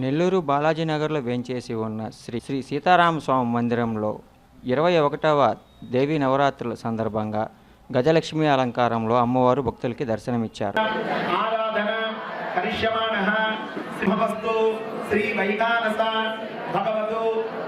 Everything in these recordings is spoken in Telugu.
నెల్లూరు బాలాజీనగర్లో వేంచేసి ఉన్న శ్రీ శ్రీ సీతారామ స్వామి మందిరంలో ఇరవై ఒకటవ దేవీ నవరాత్రుల సందర్భంగా గజలక్ష్మి అలంకారంలో అమ్మవారు భక్తులకి దర్శనమిచ్చారు.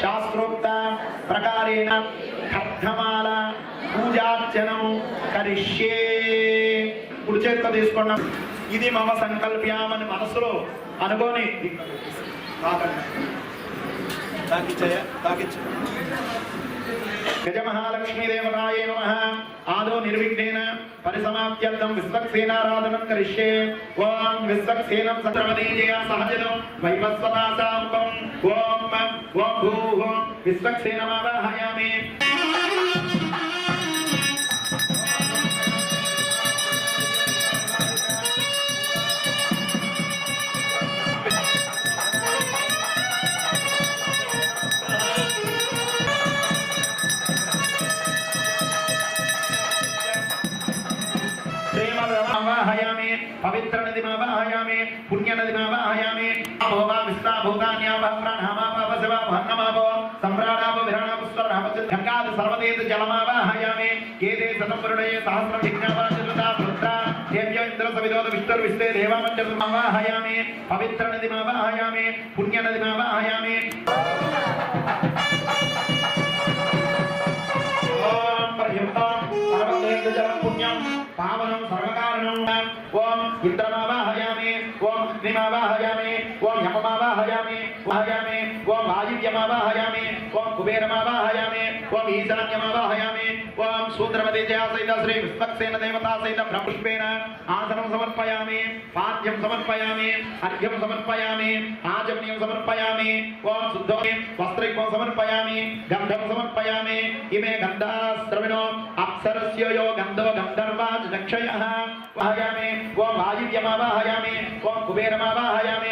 శాస్త్రోక్త ప్రకారేణ పూజార్చనం కరిష్యే. కుడి తీసుకున్నాం ఇది మమ సంకల్ప్యామని మనసులో అనుకోని గజమహాలక్ష్మీదేవతాయ నమ. ఆదో నిర్విఘ్నేన పరిసమాప్త్యర్థం విశ్వక్సేనారాధనం కరిష్యే. ఓం విశ్వక్సేనం సత్రవదీజయ సహజనం వైవస్వతాసాంబం ఓం ఓం భూః విశ్వక్సేనమావాహయామి శ్రీమదమావాహయామి పవిత్ర నదిమావాహయామి పుణ్య నదిమావాహయామి భోగా విస్తా భూతాన్యావ ప్రాణామా పాప శివ మహన్నమావో సంభ్రాణావ విరణావ స్వర్ణావ గంగాద సర్వదేత జలమావాహయామి కేతే సతంవరుడయే సహస్రం విజ్ఞాపనచతుతా వృత్త దేవ్య ఇంద్ర సవిదోద విష్ణుర్ విశ్వే దేవామంజమావాహయామి పవిత్ర నదిమావాహయామి పుణ్య నదిమావాహయామి ఓం పర్యంతం సర్వదేశజలం పుణ్యం పావనం సర్వకారణం ఓం ఇంద్రమావాహయామి ఓం అగ్నిమావాహయామి ఓం యమమావాహయామి వాహయామి ఓం వాయువ్యమావాహయామి ఓం కుబేరమావాహయామి ఓం ఈశాన్యమావాహయామి ఓం శూద్రమతి జయ సహిత आदित्यमावाहयामि त्वं कुबेरमावाहयामि त्वम् ईशान्यमावाहयामि त्वां शूद्रपतिजया सहित श्री विस्वक्सेन देवता सहित भ्रपुष्पेण आसनं समर्पयामि पाद्यं समर्पयामि अर्घ्यं समर्पयामि आचमनीयं समर्पयामि त्वां शुद्धोमि वस्त्रैकं समर्पयामि गन्धं समर्पयामि इमे गन्धास्त्रविणो अप्सरस्य यो गन्धो गन्धर्वाज दक्षयः वाहयामि त्वम् आदित्यमावाहयामि त्वं कुबेरमावाहयामि